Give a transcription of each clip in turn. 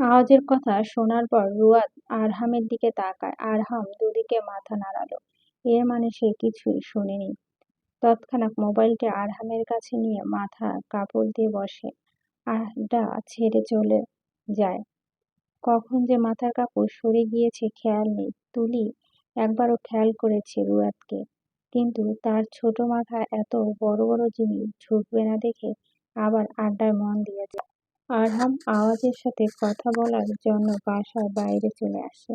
আওয়াজের কথা শোনার পর রুয়াদ আরহামের দিকে তাকায়। আরহাম দুদিকে মাথা নাড়ালো। এর মানে সে কিছুই শোনেনি। তৎক্ষণাৎ মোবাইলটা আরহামের কাছে নিয়ে মাথা কাপড় দিয়ে বসে। আড্ডা ছেড়ে চলে যায়। কখন যে মাথার কাপড় সরে গিয়েছে খেয়াল নেই। তুলি একবারও খেয়াল করেছে রুয়াদকে। কিন্তু তার ছোট মাথা এত বড় বড় জিনিস ঝুঁকবে না দেখে আবার আড্ডায় মন দিয়েছে আরহাম আওয়াজের সাথে কথা বলার জন্য বাসার বাইরে চলে আসে।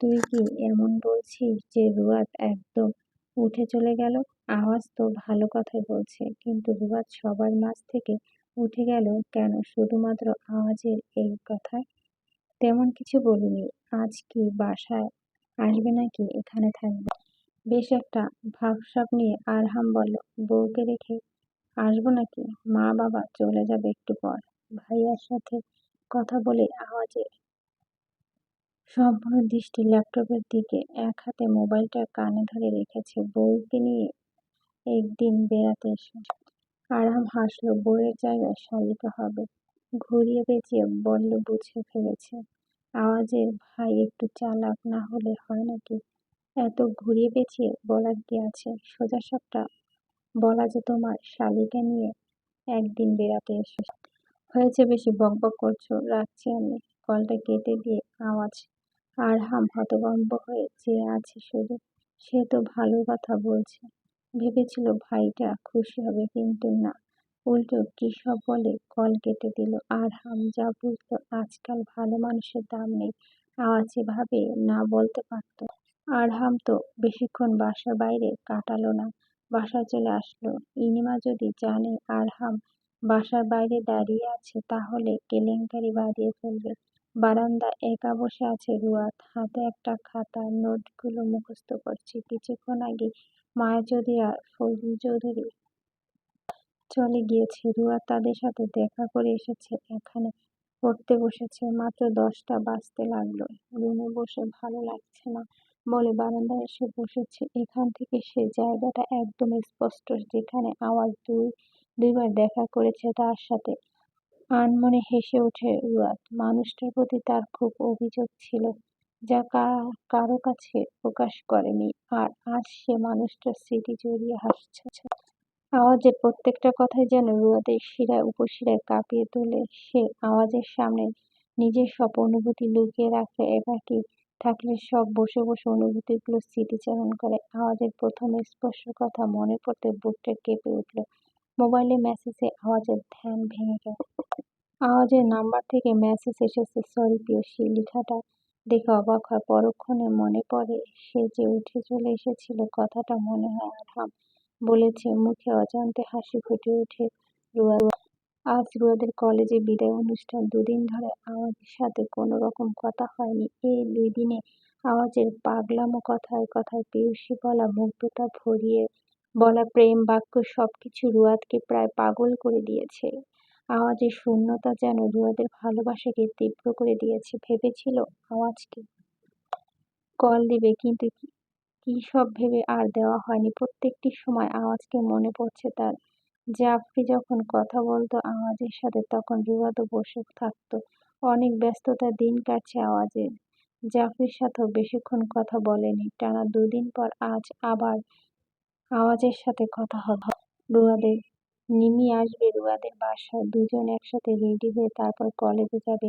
তুই কি এমন বলছিস যে রুয়াদ একদম উঠে চলে গেল? আওয়াজ তো ভালো কথাই বলছে, কিন্তু রুয়াদ সবার মাঝ থেকে উঠে গেল কেন? শুধুমাত্র আওয়াজের এই কথায়? তেমন কিছু বলিনি। আজ কি বাসায় আসবে নাকি? এখানে থাকবে। বেশ একটা ভাবসাব নিয়ে, আরহাম বলল। বউকে রেখে আসব নাকি? মা বাবা চলে যাবে একটু পর। ভাইয়ার সাথে কথা বলে আওয়াজে সম্পূর্ণ দৃষ্টি ল্যাপটপের দিকে এক হাতে মোবাইলটা কানে ধরে রেখেছে। বউকে নিয়ে একদিন বেড়াতে এসে আরাম হাসলো, বউয়ের জায়গায় শালিকা হবে, ঘুরিয়ে পেঁচিয়ে বলল, বুঝে ফেলেছে। আওয়াজের ভাই, একটু চালাক না হলে হয় নাকি? এত ঘুরিয়ে পেঁচিয়ে বলার কি আছে? সোজা সবটা বলা যে তোমার শালিকা নিয়ে একদিন বেড়াতে এসে হয়েছে বেশি বকবক করছ? রাখছি আমি। কলটা কেটে দিয়ে আওয়াজ। আর হাম হতভম্ব হয়ে চেয়ে আছে শুধু। সে তো ভালো কথা বলছে। ভেবেছিল ভাইটা খুশি হবে, কিন্তু না। উল্টো কি সব বলে কল কেটে দিল। আর হাম যা বুঝলো, আজকাল ভালো মানুষের দাম নেই। আওয়াজ এভাবে না বলতে পারত। আরহাম তো বেশিক্ষণ বাসার বাইরে কাটালো না। বাসায় চলে আসলো। ইনিমা যদি জানে আরহাম বাসার বাইরে দাঁড়িয়ে আছে, তাহলে কেলেঙ্কারি বাড়িয়ে ফেলবে। বারান্দা একা বসে আছে রুয়াত। হাতে একটা খাতা, নোটগুলো মুখস্থ করছে। কিছুক্ষণ আগে মায়া চৌধুরী আর চৌধুরী চলে গিয়েছে। রুয়াত তাদের সাথে দেখা করে এসেছে। এখানে পড়তে বসেছে। মাত্র দশটা বাজতে লাগল। রুমে বসে ভালো লাগছে না বলে বারান্দায় এসে বসেছে। এখান থেকে সে জায়গাটা একদম স্পষ্ট, যেখানে আওয়াজ দুই দুইবার দেখা করেছে তার সাথে। আনমনে হেসে ওঠে রুয়াদ মানুষটার প্রতি তার খুব অভিযোগ ছিল যা কারও কাছে প্রকাশ করেনি। আর আজ সে মানুষটার স্মৃতি জড়িয়ে হাসছে। আওয়াজের প্রত্যেকটা কথাই যেন রুয়াদের শিরায়, উপশিরায় কাঁপিয়ে তোলে। সে আওয়াজের সামনে নিজের সব অনুভূতি লুকিয়ে রাখে, একাকি থাকলে সব বসে বসে অনুভূতিগুলো স্মৃতিচারণ করে। আওয়াজের প্রথম স্পর্শ কথা মনে পড়তে বুকটা কেঁপে উঠল। মোবাইলে মেসেজে আওয়াজের ধ্যান ভেঙে গেল আওয়াজের নাম্বার থেকে মেসেজ এসেছে, সরি প্রিয়সী লেখাটা দেখে অবাক হয়। পরক্ষণে মনে পড়ে সে যে উঠে চলে এসেছিল, কথাটা মনে হয় আরহাম বলেছে। মুখে অজান্তে হাসি ফুটে ওঠে রুয়া। আজ রুয়াদের কলেজে বিদায় অনুষ্ঠান। দুদিন ধরে আওয়াজের সাথে কোনো রকম কথা হয়নি। এই দুই দিনে আওয়াজের পাগলামো কথায় কথায় পেয়সী বলা মুগ্ধতা ভরিয়ে বলা প্রেম বাক্য সবকিছু রুয়াদকে প্রায় পাগল করে দিয়েছে। আওয়াজের শূন্যতা যেন রুয়াদের ভালোবাসাকে তীব্র করে দিয়েছে, ভেবেছিল আওয়াজকে কল দিবে, কিন্তু কি সব ভেবে আর দেওয়া হয়নি। প্রত্যেকটি সময় আওয়াজকে মনে পড়ছে তার। জাফরি যখন কথা বলতো আওয়াজের সাথে, তখন রুয়াদও বসে থাকতো। অনেক ব্যস্ততা, দিন কাটছে আওয়াজের। জাফরির সাথেও বেশিক্ষণ কথা বলেনি। টানা দুদিন পর আজ আবার আওয়াজের সাথে কথা হবে। রুয়াদের নিমি আসবে, রুয়াদের বাসায় দুজন একসাথে রেডি হয়ে তারপর কলেজে যাবে।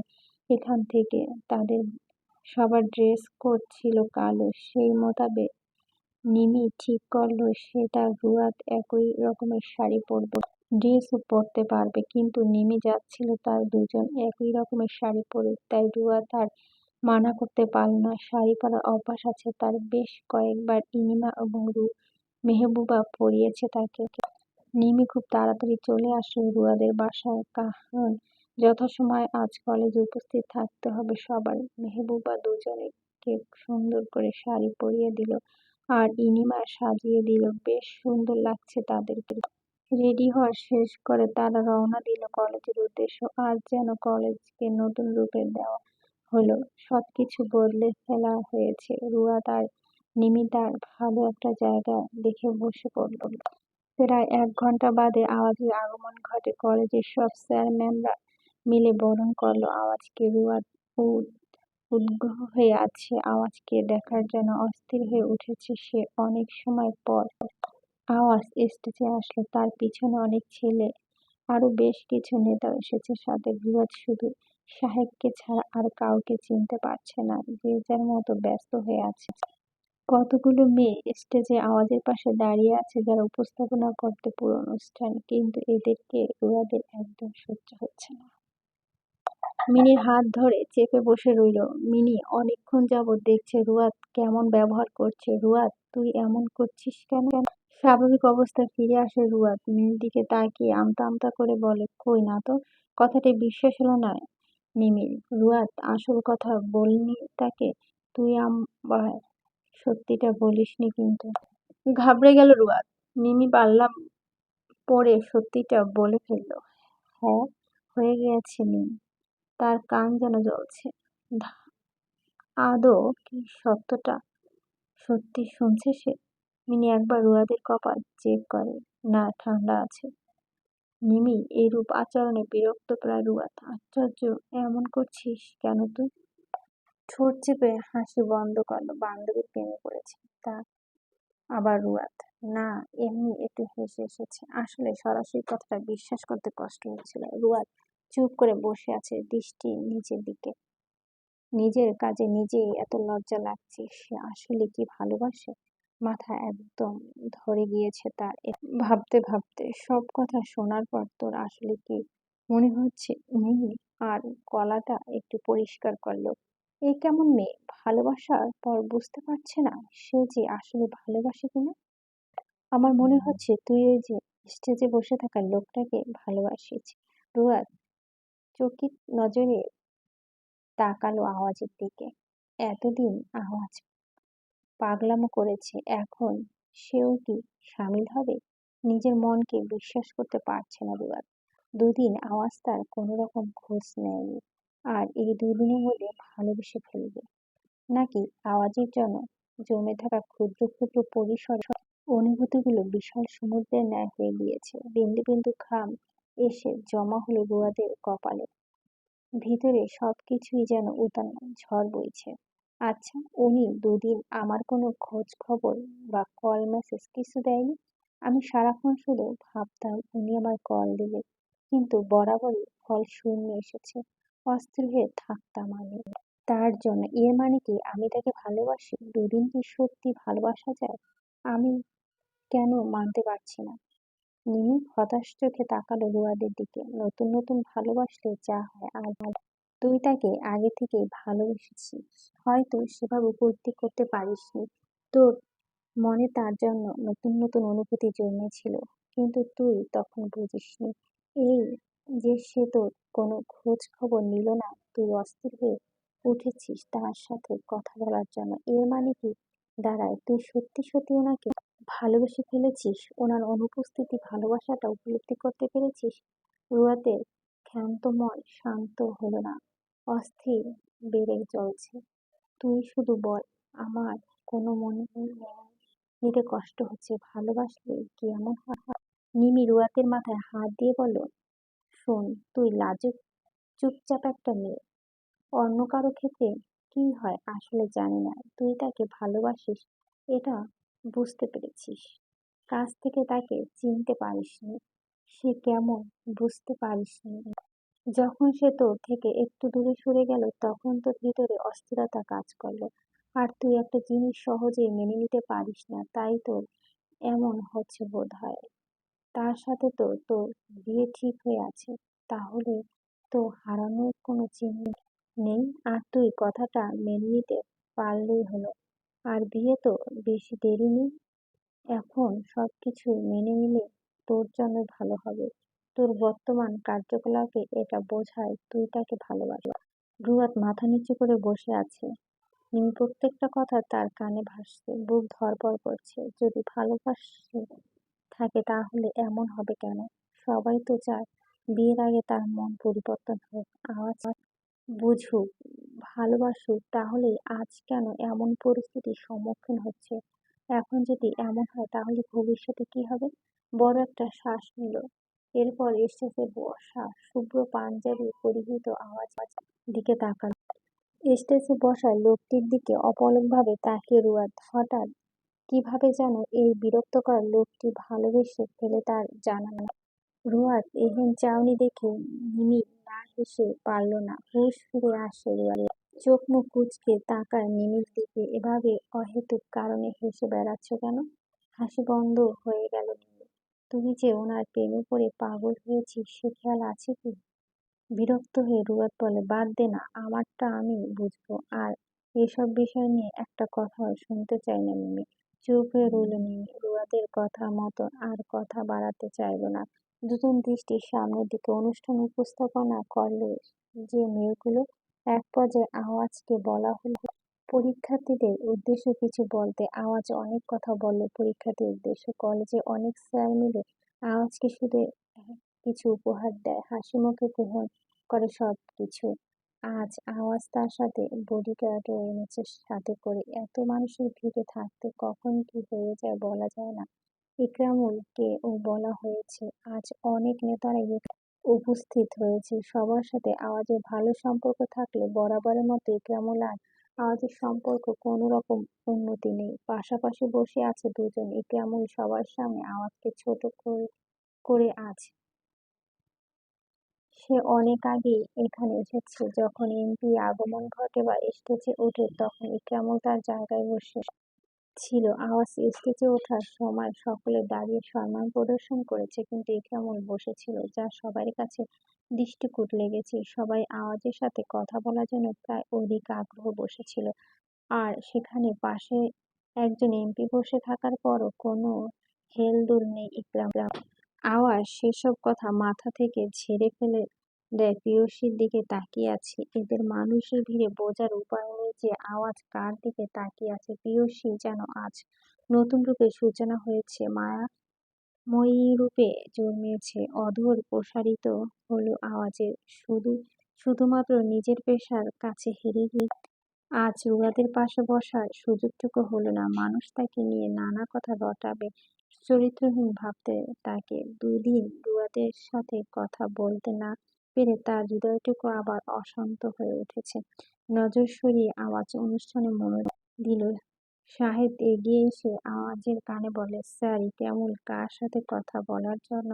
এখান থেকে তাদের সবার ড্রেস কোড ছিল কালো। সেই মোতাবেক নিমি ঠিক করল সে তার রুয়াদ একই রকমের শাড়ি পরবে ড্রেসও পরতে পারবে। কিন্তু নিমি যাচ্ছিল তার দুজন একই রকমের শাড়ি পরে, তাই রুয়া তার মানা করতে পারল না। শাড়ি পরার অভ্যাস আছে তার বেশ কয়েকবার ইনিমা এবং রু মেহবুবা পরিয়েছে তাকে। নিমি খুব তাড়াতাড়ি চলে আসলো রুয়াদের বাসায়। কারণ যথাসময়ে আজ কলেজে উপস্থিত থাকতে হবে সবার। মেহবুবা দুজনেকে সুন্দর করে শাড়ি পরিয়ে দিল আর ইনিমা সাজিয়ে দিল। বেশ সুন্দর লাগছে তাদেরকে। রেডি হওয়া শেষ করে তারা রওনা দিল কলেজের উদ্দেশ্য। আজ যেন কলেজকে নতুন রূপে দেওয়া হলো। সবকিছু বদলে ফেলা হয়েছে। রুয়া তার নিমিতার ভালো একটা জায়গা দেখে বসে পড়ল। প্রায় এক ঘণ্টা বাদে আওয়াজের আগমন ঘটে। কলেজের সব স্যার ম্যামরা মিলে বরণ করল। আওয়াজকে রুয়াদ উদ- উদ্গ্রহ হয়ে আছে? আওয়াজকে দেখার জন্য অস্থির হয়ে উঠেছে সে অনেক সময় পর। আওয়াজ স্টেজে আসলো। তার পিছনে অনেক ছেলে আরও বেশ কিছু নেতা এসেছে। সাথে রুয়াদ শুধু সাহেবকে ছাড়া আর কাউকে চিনতে পারছে না। যে যার মতো ব্যস্ত হয়ে আছে। কতগুলো মেয়ে স্টেজে আওয়াজের পাশে দাঁড়িয়ে আছে যারা উপস্থাপনা করতে পুরো অনুষ্ঠান, কিন্তু এদেরকে রুয়াদের একদম সহ্য হচ্ছে না। মিনির হাত ধরে চেপে বসে রইল, মিনি, অনেকক্ষণ যাবৎ দেখছে রুয়াদ কেমন ব্যবহার করছে। রুয়াদ, তুই এমন করছিস কেন? স্বাভাবিক অবস্থায় ফিরে আসে রুয়াদ মিনির দিকে তাকিয়ে আমতা আমতা করে বলে, কই না তো, কথাটি বিশ্বাস হলো না মিমির। রুয়াদ, আসল কথা বলনি তাকে? তুই আম আমার সত্যিটা বলিসনি কিন্তু। ঘাবড়ে গেল রুয়াদ। মিমি পাল্লা পরে সত্যিটা বলে ফেলল। হ্যাঁ হয়ে গেছে মিমি। তার কান যেন জ্বলছে। আদৌ কি সত্যটা? সত্যি শুনছে সে? মিনি একবার রুয়াদের কপাল চেক করে। না, ঠান্ডা আছে। মিমি এইরূপ আচরণে বিরক্ত প্রায় রুয়াদ। আশ্চর্য, এমন করছিস কেন তুই? ঠোঁট চেপে হাসি বন্ধ করল। বান্ধবীর প্রেমে পড়েছে। তা আবার রুয়াদ না, এমনি একটু হেসে এসেছে। আসলে সরাসরি কথাটা বিশ্বাস করতে কষ্ট হচ্ছিল রুয়াদ চুপ করে বসে আছে দৃষ্টি নিচের দিকে। নিজের কাজে নিজেই এত লজ্জা লাগছে। সে আসলে কি ভালোবাসে? মাথা একদম ধরে গিয়েছে তার। ভাবতে ভাবতে সব কথা শোনার পর তোর আসলে কি মনে হচ্ছে? মিহি আর গলাটা একটু পরিষ্কার করল। এ কেমন মেয়ে? ভালোবাসার পর বুঝতে পারছে না সে যে আসলে ভালোবাসে কিনা আমার মনে হচ্ছে তুই ওই যে স্টেজে বসে থাকা লোকটাকে ভালোবাসিস। রুয়াদ চকিত নজরে তাকালো আওয়াজের দিকে। এতদিন আওয়াজ পাগলামো করেছে এখন সেও কি সামিল হবে? নিজের মনকে বিশ্বাস করতে পারছে না রুয়াদ দুদিন আওয়াজ তার কোনো রকম খোঁজ নেয়নি। আর এই দুদিনের মধ্যে ভালোবেসে ফেলবে। নাকি আওয়াজের জন্য জমে থাকা ক্ষুদ্র ক্ষুদ্র পরিসর অনুভূতিগুলো বিশাল সমুদ্রের ন্যায় হয়ে গিয়েছে। বিন্দু বিন্দু ঘাম এসে জমা হলো রুয়াদের কপালে। ভিতরে সবকিছুই যেন উতান ঝড় বইছে। আচ্ছা উনি দুদিন আমার কোনো খোঁজ খবর বা কল মেসেজ কিছু দেয়নি? আমি সারাক্ষণ শুধু ভাবতাম উনি আমার কল দিবে কিন্তু বরাবরই ফল শূন্য এসেছে। অস্থির হয়ে থাকতাম আমি। তার জন্য এর মানে কি? আমি তাকে ভালোবাসি? দুদিন কি সত্যি ভালোবাসা যায়? আমি কেন মানতে পারছি না। নিমি হতাশ চোখে তাকালো রুয়াদের দিকে। নতুন নতুন ভালোবাসলে যা হয় আর তুই তাকে আগে থেকেই ভালোবেসেছিস। হয়তো সেভাবে উপলব্ধি করতে পারিসনি। তোর মনে তার জন্য নতুন নতুন অনুভূতি জন্মেছিল। কিন্তু তুই তখন বুঝিসনি। এই যে সে তোর কোনো খোঁজ খবর নিল না। তুই অস্থির হয়ে উঠেছিস তার সাথে কথা বলার জন্য। এর মানে কি? দাঁড়ায় তুই সত্যি সত্যি ওনাকে ভালোবেসে ফেলেছিস? ওনার অনুপস্থিতি, ভালোবাসাটা উপলব্ধি করতে পেরেছিস? রুয়াতে ক্ষান্ত মন শান্ত হলো না। অস্থির বেড়ে চলছে। তুই শুধু বল, আমার কোনো মনে নিতে কষ্ট হচ্ছে? ভালোবাসলে কি এমন হয়? নিমি রুয়াতের মাথায় হাত দিয়ে বলল শোন, তুই লাজুক, চুপচাপ একটা মেয়ে। অন্য কারও ক্ষেত্রে কি হয় আসলে জানি না। তুই তাকে ভালোবাসিস, এটা বুঝতে পেরেছিস। কাছ থেকে তাকে চিনতে পারিসনি। সে কেমন বুঝতে পারিসনি। যখন সে তোর থেকে একটু দূরে সরে গেল, তখন তোর ভিতরে অস্থিরতা কাজ করল। আর তুই একটা জিনিস সহজে মেনে নিতে পারিস না, তাই তোর এমন হচ্ছে বোধ হয় তার সাথে তো তোর বিয়ে ঠিক হয়ে আছে। তাহলে তো হারানোর কোনো চিহ্ন নেই। আর তুই কথাটা মেনে নিতে পারলেই হলো। আর বিয়ে তো বেশি দেরি নেই। এখন সব কিছু মেনে নিলে তোর জন্য ভালো হবে। তোর বর্তমান কার্যকলাপে এটা বোঝায় তুই তাকে ভালোবাসিস। রুয়াত মাথা নিচু করে বসে আছে। নিমি প্রত্যেকটা কথা তার কানে ভাসছে, বুক ধরপর করছে। যদি ভালোবাসে থাকে তাহলে এমন হবে কেন? সবাই তো চায় বিয়ের আগে তার মন পরিবর্তন হোক। আওয়াজ বুঝুক ভালোবাসুক তাহলে আজ কেন এমন পরিস্থিতির সম্মুখীন হচ্ছে? এখন যদি এমন হয়, তাহলে ভবিষ্যতে কি হবে? বড় একটা শ্বাস নিল। এরপর স্টেজে বসা শুভ্র পাঞ্জাবি পরিহিত আওয়াজ দিকে তাকাল। স্টেজে বসা লোকটির দিকে অপলকভাবে তাকিয়ে রুয়াদ। হঠাৎ কীভাবে যেন এই বিরক্তকর লোকটি ভালোবেসে ফেলে তার জানা নেই রুয়াদ এহেন চাউনি দেখে মিমি না হেসে পারল না। হুশ ফিরে আসে রুয়াদের চোখ মুখ কুচকে তাকায় মিমির দিকে। এভাবে অহেতুক কারণে হেসে বেড়াচ্ছ কেন? হাসি বন্ধ হয়ে গেল তুমি যে ওনার প্রেমে পড়ে পাগল হয়েছি, সে খেয়াল আছে কি? বিরক্ত হয়ে রুয়াদ বলে বাদ দে না, আমারটা আমি বুঝব। আর এসব বিষয় নিয়ে একটা কথাও শুনতে চাই না মিমি। হয়ে রইল মিমি রুয়াদের কথা মতো আর কথা বাড়াতে চাইল না। দুজন দৃষ্টির সামনের দিকে অনুষ্ঠান উপস্থাপনা করলে যে মেয়েগুলো, এক পর্যায়ে আওয়াজকে বলা হলো, পরীক্ষার্থীদের উদ্দেশ্যে কিছু বলতে। আওয়াজ অনেক কথা বলল পরীক্ষার্থীর উদ্দেশ্যে, কলেজে অনেক স্যার মিলে আওয়াজকে শুধু কিছু উপহার দেয়, হাসি মুখে গ্রহণ করে সব কিছু আজ আওয়াজ তার সাথে বডিগার্ডও এনেছে সাথে করে। এত মানুষের ভিড়ে থাকতে কখন কি হয়ে যায় বলা যায় না। ইকরামুলকে ও বলা হয়েছে, আজ অনেক নেতারাই উপস্থিত হয়েছে। সবার সাথে আওয়াজের ভালো সম্পর্ক থাকলে বরাবরের মতো ইকরামুল আর আওয়াজের সম্পর্ক কোনো রকম উন্নতি নেই। পাশাপাশি বসে আছে দুজন। ইকরামুল সবার সামনে আওয়াজকে ছোট করে করে আছে সে অনেক আগেই এখানে এসেছে। যখন এমপি আগমন ঘটে বা স্টেজে ওঠে, তখন ইকরামুল তার জায়গায় বসে ছিল। আওয়াজ স্টেজে ওঠার সময় সকলে দাঁড়িয়ে সম্মান প্রদর্শন করেছে, কিন্তু ইকরামুল বসেছিল, যা সবার কাছে দৃষ্টিকূট লেগেছে। সবাই আওয়াজের সাথে কথা বলার জন্য প্রায় অধিক আগ্রহ বসেছিল। আর সেখানে পাশে একজন এমপি বসে থাকার পরও কোনো হেলদোল নেই ইকরাম আওয়াজ, সেসব কথা মাথা থেকে ঝেড়ে ফেলে দেয় পিয়সীর দিকে তাকিয়ে আছে। এদের মানুষের ভিড়ে বোঝার উপায় নেই যে আওয়াজ কার দিকে তাকিয়ে আছে। পিয়সী যেন আজ নতুন রূপে সূচনা হয়েছে মায়া মই রূপে জন্মেছে। অধর প্রসারিত হলো আওয়াজের শুধু, শুধুমাত্র নিজের পেশার কাছে হেরে গিয়ে আজ রুয়াদের পাশে বসার সুযোগটুকু হলো না। মানুষ তাকে নিয়ে নানা কথা রটাবে, চরিত্রহীন ভাবতে তাকে। দুদিন রুয়াদের সাথে কথা বলতে না পেরে তার হৃদয়টুকু আবার অশান্ত হয়ে উঠেছে। নজর সরিয়ে আওয়াজ অনুষ্ঠানে মনে দিল। শাহেদ এগিয়ে এসে আওয়াজের কানে বলে, স্যার, কেমন? কার সাথে কথা বলার জন্য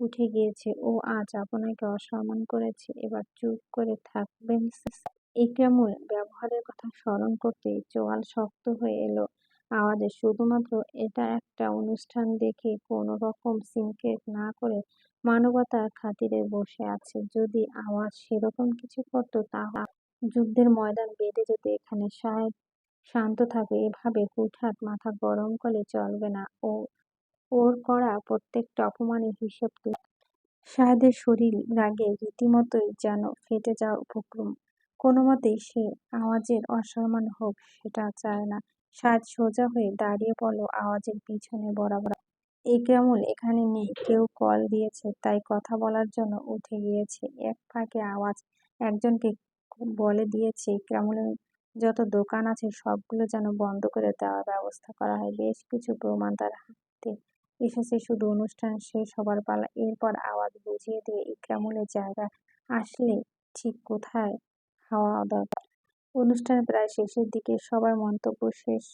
উঠে গিয়েছে? ও আজ আপনাকে অসম্মান করেছে। এবার চুপ করে থাকবেন ইকরামুল ব্যবহারের কথা স্মরণ করতেই চোয়াল শক্ত হয়ে এলো আওয়াজে। শুধুমাত্র এটা একটা অনুষ্ঠান দেখে কোনো রকম সিনক্রেট না করে মানবতার খাতিরে বসে আছে। যদি আওয়াজ সেরকম কিছু করতো তাহলে যুদ্ধের ময়দান বেঁধে যেত এখানে সাহেব শান্ত থাকে। এভাবে হুটহাট মাথা গরম করলে চলবে না। ও, ওর করা প্রত্যেকটা অপমানের হিসেব শাহেদের শরীর রাগে রীতিমতোই যেন ফেটে যাওয়ার উপক্রম। কোনো মতেই সে আওয়াজের অসম্মান হোক, সেটা চায় না। সাজ সোজা হয়ে দাঁড়িয়ে পড়ল আওয়াজের পিছনে বরাবর। ইকরামুল এখানে নেই। কেউ কল দিয়েছে, তাই কথা বলার জন্য উঠে গিয়েছে। এক ফাঁকে আওয়াজ একজনকে বলে দিয়েছে ইকরামুলের যত দোকান আছে, সবগুলো যেন বন্ধ করে দেওয়ার ব্যবস্থা করা হয়। বেশ কিছু প্রমাণ তার হাতে এসেছে। শুধু অনুষ্ঠান শেষ হবার পালা। এরপর আওয়াজ বুঝিয়ে দিয়ে ইকরামুলের জায়গা আসলে ঠিক কোথায়? হওয়া দরকার অনুষ্ঠান প্রায় শেষের দিকে সবার মন্তব্য শেষ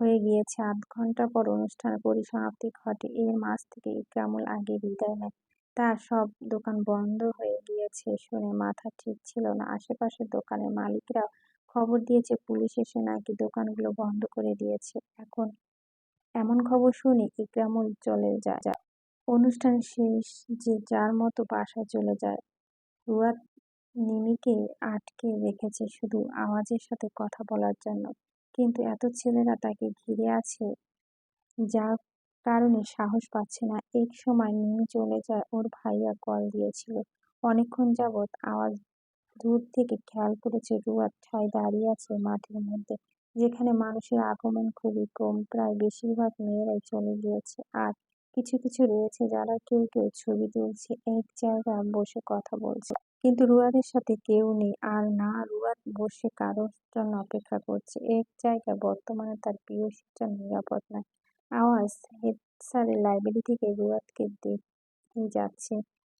হয়ে গিয়েছে। আধ ঘণ্টা পর অনুষ্ঠানের পরিসমাপ্তি ঘটে। এর মাঝ থেকে ইকরামুল আগে বিদায় নেয় তার সব দোকান বন্ধ হয়ে গিয়েছে শুনে মাথা ঠিক ছিল না। আশেপাশের দোকানের মালিকরা খবর দিয়েছে, পুলিশ এসে নাকি দোকানগুলো বন্ধ করে দিয়েছে। এখন এমন খবর শুনে ইকরামুল চলে যায়। অনুষ্ঠান শেষ যে যার মতো বাসায় চলে যায়। রুয়াদ নিমিকে আটকে রেখেছে শুধু আওয়াজের সাথে কথা বলার জন্য। কিন্তু এত ছেলেরা তাকে ঘিরে আছে, যার কারণে সাহস পাচ্ছে না। এক সময় নিমি চলে যায়, ওর ভাইয়া কল দিয়েছিল। অনেকক্ষণ যাবৎ আওয়াজ দূর থেকে খেয়াল করেছে রুয়ার ঠাই দাঁড়িয়ে আছে মাঠের মধ্যে, যেখানে মানুষের আগমন খুবই কম। প্রায় বেশিরভাগ মেয়েরাই চলে গিয়েছে। আর কিছু কিছু রয়েছে যারা কেউ কেউ ছবি তুলছে, এক জায়গায় বসে কথা বলছে। কিন্তু রুয়াদের সাথে কেউ নেই। আর না রুয়াদ বসে কারোর জন্য অপেক্ষা করছে। এক জায়গায় বর্তমানে তার প্রিয় শিক্ষা নিরাপদ নয় আওয়াজ হেড স্যারের লাইব্রেরি থেকে রুয়াদকে দেখে যাচ্ছে।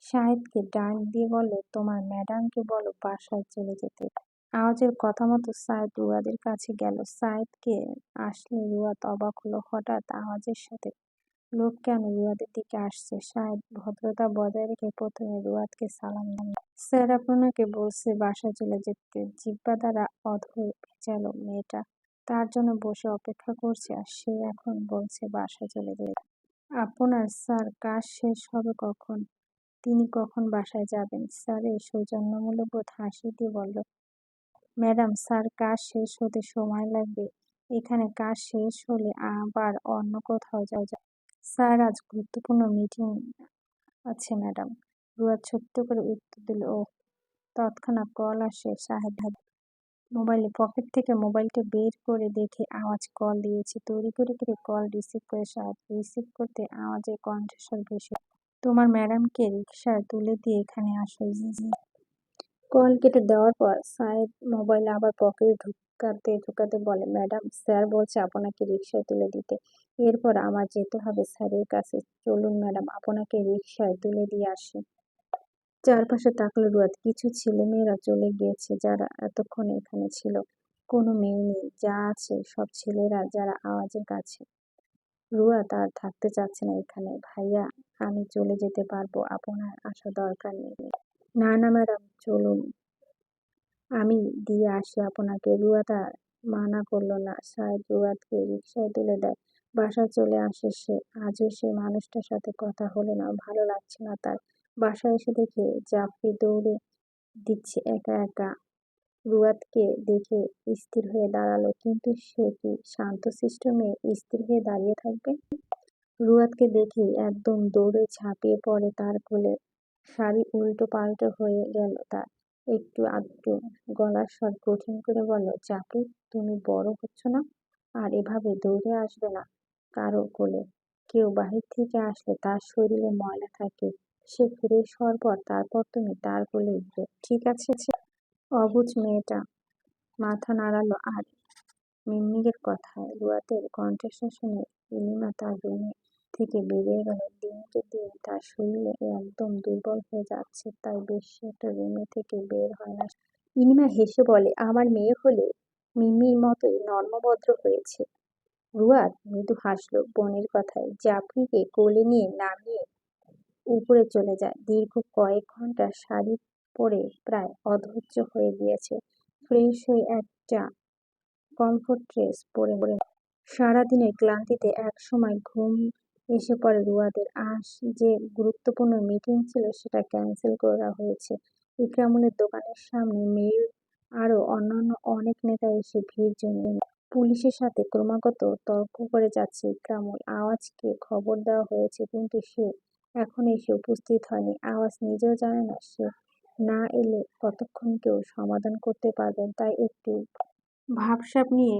শাহেদকে ডাক দিয়ে বলে, তোমার ম্যাডামকে বলো বাসায় চলে যেতে। আওয়াজের কথা মতো সায়েদ রুয়াদের কাছে গেল। সায়েদকে আসলে রুয়াদ অবাক হলো। হঠাৎ আওয়াজের সাথে লোক কেন রুয়াদের দিকে আসছে? সায়েদ ভদ্রতা বজায় রেখে প্রথমে রুয়াদকে সালাম দিল স্যার, আপনাকে বলছে বাসায় চলে যেতে। জিব্বা দ্বারা অধর ভেজালো মেয়েটা। তার জন্য বসে অপেক্ষা করছে আর সে এখন বলছে বাসা চলে যেতে। আপনার স্যার, কাজ শেষ হবে কখন? তিনি কখন বাসায় যাবেন? স্যারের সৌজন্যমূলক বোধ হাসি দিয়ে বলল, ম্যাডাম, স্যার, কাজ শেষ হতে সময় লাগবে। এখানে কাজ শেষ হলে আবার অন্য কোথাও যাও স্যার, আজ গুরুত্বপূর্ণ মিটিং আছে, ম্যাডাম। রুয়া ছোট্ট করে উত্তর দিল ও তৎক্ষণাৎ কল আসে, সাহেব মোবাইলে পকেট থেকে মোবাইলটা বের করে দেখে আওয়াজ কল দিয়েছে। তৈরি করে করে কল রিসিভ করে, সাহেব, রিসিভ করতে আওয়াজের কণ্ঠস্বর ভেসে, তোমার ম্যাডামকে রিক্সায় তুলে দিয়ে এখানে আসো। কল কেটে দেওয়ার পর সাহেব মোবাইল আবার পকেটে ঢুকাতে ঢুকাতে বলে, ম্যাডাম, স্যার বলছে আপনাকে রিক্সায় তুলে দিতে। এরপর আমার যেতে হবে, স্যারের কাছে। চলুন ম্যাডাম, আপনাকে রিক্সায় তুলে দিয়ে আসি। চারপাশে তাকলো রোদ, কিছু ছেলেমেয়েরা চলে গিয়েছে যারা এতক্ষণ এখানে ছিল। কোনো মেয়ে নেই, যা আছে সব ছেলেরা যারা আওয়াজের কাছে রুয়া তার থাকতে চাচ্ছে না এখানে। ভাইয়া, আমি চলে যেতে পারব, আপনার আসা দরকার নেই। না না, ম্যাডাম, চলুন। আমি দিয়ে আসি আপনাকে। রুয়া তার মানা করল না। সাহেব রুয়াদকে রিক্সায় তুলে দেয়। বাসায় চলে আসে সে। আজও সে মানুষটার সাথে কথা হলো না, ভালো লাগছে না তার। বাসায় এসে দেখে জাফরি দৌড়ে দিচ্ছে একা একা। রুয়াদকে দেখে স্থির হয়ে দাঁড়াল, কিন্তু সে কি শান্ত সিস্টেমে স্থির হয়ে দাঁড়িয়ে থাকবে? রুয়াদকে দেখে একদম দৌড়ে ঝাঁপিয়ে পড়ে তার কোলে। শাড়ি উল্টো পাল্টো হয়ে গেল তার। একটু আধটু গলার স্বর কঠিন করে বলল চাপু তুমি বড় হচ্ছ না? আর এভাবে দৌড়ে আসবে না। কারও কোলে। কেউ বাহির থেকে আসলে তার শরীরে ময়লা থাকে, সে ফ্রেশ হওয়ার পর তারপর তুমি তার কোলে উঠবে। ঠিক আছে অবুঝ মেয়েটা। মাথা নাড়ালো আর মিনমিনের কথায় রুয়াতের কণ্ঠস্বর শুনে ইলিমা তার রুমে থেকে বেরিয়ে গেল। দিনকে দিন তার শরীরে একদম দুর্বল হয়ে যাচ্ছে, তাই বেশি একটা রুমে থেকে বের হয় না। ইনিমা হেসে বলে, আমার মেয়ে হলে মিমির মতোই নর্মভদ্র হয়েছে। রুয়াদ মৃদু হাসলো বোনের কথায়। জাফরিকে কোলে নিয়ে নামিয়ে উপরে চলে যায়। দীর্ঘ কয়েক ঘণ্টা শাড়ি পরে প্রায় অধৈর্য হয়ে গিয়েছে। ফ্রেশ হয়ে একটা কমফোর্ট ড্রেস পরে পরে সারাদিনের ক্লান্তিতে এক সময় ঘুম এসে পড়ে রুয়াদের। আজ যে গুরুত্বপূর্ণ মিটিং ছিল সেটা ক্যান্সেল করা হয়েছে। ইকরামুলের দোকানের সামনে মেয়র আরও অন্যান্য অনেক নেতা এসে ভিড় জমিয়ে পুলিশের সাথে ক্রমাগত তর্ক করে যাচ্ছে ইকরামুল। আওয়াজকে খবর দেওয়া হয়েছে কিন্তু সে এখন এসে উপস্থিত হয়নি। আওয়াজ নিজেও জানে না, সে না এলে কতক্ষণ কেউ সমাধান করতে পারবেন তাই একটু ভাবসাব নিয়ে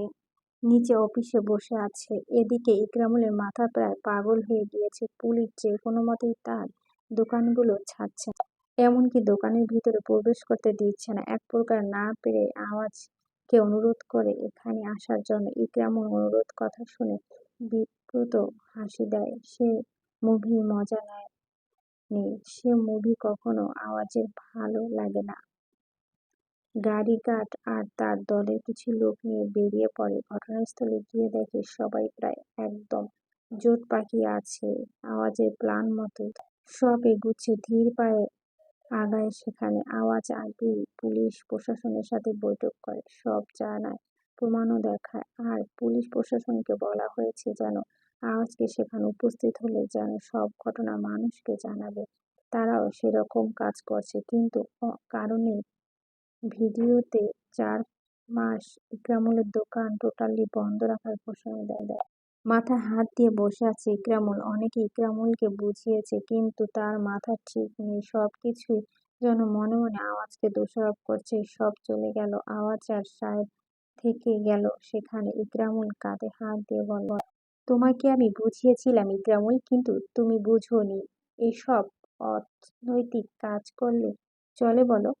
নিচে অফিসে বসে আছে। এদিকে ইকরামুলের মাথা প্রায় পাগল হয়ে গিয়েছে। পুলিশ যে কোনো মতেই তার দোকানগুলো ছাড়ছে এমনকি দোকানের ভিতরে প্রবেশ করতে দিচ্ছে না। এক প্রকার না পেরে আওয়াজকে অনুরোধ করে এখানে আসার জন্য ইকরামুল অনুরোধ কথা শুনে বিপ্রত হাসি দেয়। সে মুভি মজা নেয় নেই সে মুভি কখনো আওয়াজের ভালো লাগে না। গাড়িঘাট আর তার দলের কিছু লোক নিয়ে বেরিয়ে পড়ে। ঘটনাস্থলে গিয়ে দেখে সবাই প্রায় একদম জোট পাকিয়ে আছে। আওয়াজের প্ল্যান মতো সব এগুচ্ছে ধীর পায়ে আগায় সেখানে আওয়াজ আগেই পুলিশ প্রশাসনের সাথে বৈঠক করে। সব জানায়, প্রমাণও দেখায়। আর পুলিশ প্রশাসনকে বলা হয়েছে যেন আওয়াজকে সেখানে উপস্থিত হলে যেন সব ঘটনা মানুষকে জানাবে। তারাও সেরকম কাজ করছে। কিন্তু কারণে ভিডিওতে চার মাস ইকরামুলের দোকান টোটালি বন্ধ রাখার ঘোষণা দেয় দেয়। মাথায় হাত দিয়ে বসে আছে ইকরামুল। অনেকে ইকরামুলকে বুঝিয়েছে, কিন্তু তার মাথা ঠিক নেই। সব কিছুই যেন মনে মনে আওয়াজকে দোষারোপ করছে। সব চলে গেল, আওয়াজ আর সাহেব থেকে গেল সেখানে। ইকরামুল কাঁধে হাত দিয়ে বলল তোমাকে আমি বুঝিয়েছিলাম ইকরামুল, কিন্তু তুমি বুঝোনি। এসব অর্থনৈতিক কাজ করলে চলে বলো?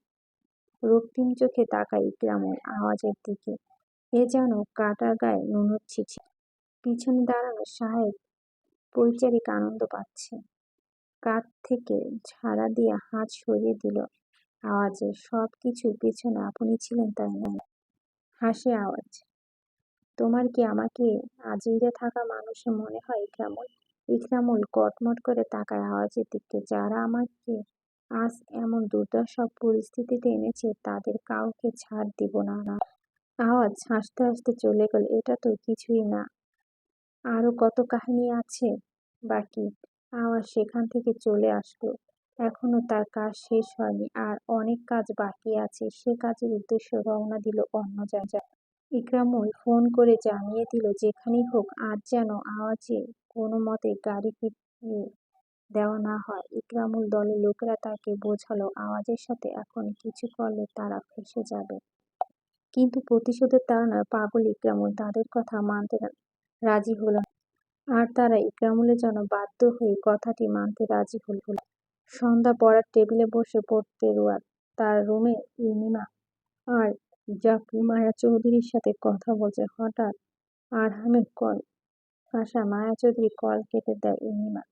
রক্তিম চোখে তাকায় ইকরামুল আওয়াজের দিকে। এ যেন কাটা গায়ে নুন হচ্ছে পিছনে দাঁড়ানো সাহেব পরিচারিক আনন্দ পাচ্ছে। কাঁধ থেকে ঝাড়া দিয়ে হাত সরিয়ে দিল আওয়াজের সব কিছুর পেছনে আপনি ছিলেন তাই না? হাসে আওয়াজ। তোমার কি আমাকে আজইরে থাকা মানুষে মনে হয় ইকরামুল? ইকরামুল কটমট করে তাকায় আওয়াজের দিকে। যারা আমাকে আজ এমন দুর্দশা পরিস্থিতিতে এনেছে, তাদের কাউকে ছাড় দিব না। আওয়াজ হাসতে হাসতে চলে গেল। এটা তো কিছুই না। আরও কত কাহিনী আছে? বাকি আওয়াজ সেখান থেকে চলে আসলো। এখনও তার কাজ শেষ হয়নি, আর অনেক কাজ বাকি আছে। সে কাজের উদ্দেশ্য রওনা দিল অন্য জায়গায়। ইকরামুল ফোন করে জানিয়ে দিল, যেখানেই হোক, আজ যেন আওয়াজে কোনো মতে গাড়ি ফিরিয়ে দেওয়া না হয়। ইকরামুল দলের লোকেরা তাকে বোঝালো, আওয়াজের সাথে এখন কিছু করলে তারা ফেসে যাবে। কিন্তু প্রতিশোধের তাড়নায় পাগল ইকরামুল, তাদের কথা মানতে রাজি হলো আর তারা ইকরামুলের জন্য বাধ্য হয়ে কথাটি মানতে রাজি হল। সন্ধ্যা পড়ার টেবিলে বসে পড়তে রুয়াদ তার রুমে ইনিমা আর জাফরি মায়া চৌধুরীর সাথে কথা বলছে। হঠাৎ আরহামের কল আসা মায়া চৌধুরী কল কেটে দেয় ইনিমা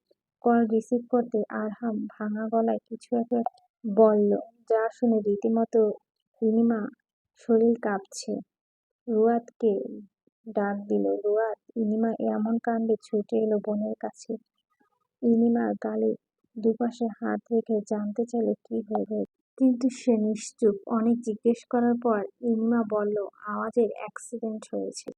কল রিসিভ করতে আরহাম ভাঙা গলায় কিছু একটা বলল। যা শুনে রীতিমতো ইনিমা শরীর কাঁপছে। রুয়াদকে ডাক দিল, রোয়ার, ইনিমা এমন কাণ্ডে ছুটে এলো বোনের কাছে। ইনিমার গালে দুপাশে হাত রেখে জানতে চাইল কি হয়ে কিন্তু সে নিশ্চুপ। অনেক জিজ্ঞেস করার পর ইনিমা বলল, আওয়াজের অ্যাক্সিডেন্ট হয়েছে।